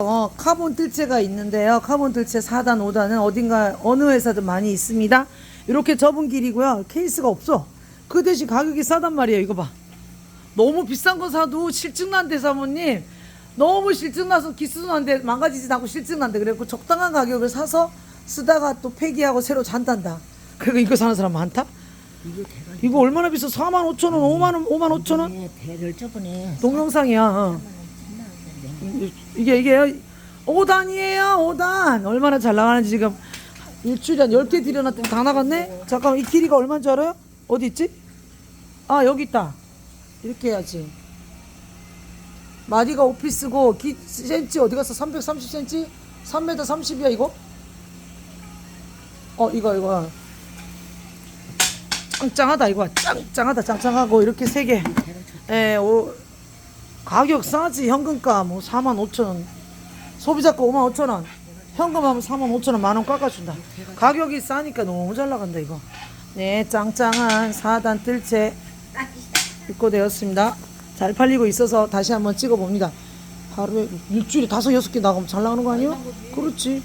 어, 카본 뜰채가 있는데요. 카본 뜰채 4단, 5단은 어딘가 어느 회사든 많이 있습니다. 이렇게 접은 길이고요. 케이스가 없어. 그 대신 가격이 싸단 말이에요. 이거 봐. 너무 비싼 거 사도 실증난데 사모님. 너무 실증나서 기스도 난데 망가지지 않고 실증난데 그래갖고 적당한 가격을 사서 쓰다가 또 폐기하고 새로 잔단다. 그리고 이거 사는 사람 많다? 대가 이거 얼마나 비싸? 4만 5천 원, 5만 원, 5만 5천 원? 네, 대를 저번에 동영상이야. 어. 이게 이게 5단이에요 5단 얼마나 잘 나가는지 지금 일주일에 한 10개 들여놨더니 다 나갔네 잠깐만 이 길이가 얼마인 줄 알아요? 어디 있지? 아 여기 있다 이렇게 해야지 마디가 오피스고 기 센치 어디 갔어? 330cm? 3m 30이야 이거? 어 이거 이거 짱짱하다 이거 짱짱하다 짱짱하고 이렇게 세개 예, 오, 가격 싸지 현금가 뭐 4만 5천 원. 소비자가 5만 5천 원. 현금하면 4만 5천 원 만 원 깎아준다. 가격이 싸니까 너무 잘 나간다 이거. 네 짱짱한 4단 뜰채 입고되었습니다. 잘 팔리고 있어서 다시 한번 찍어 봅니다. 하루에 일주일에 다섯 여섯 개 나가면 잘 나가는 거 아니에요? 그렇지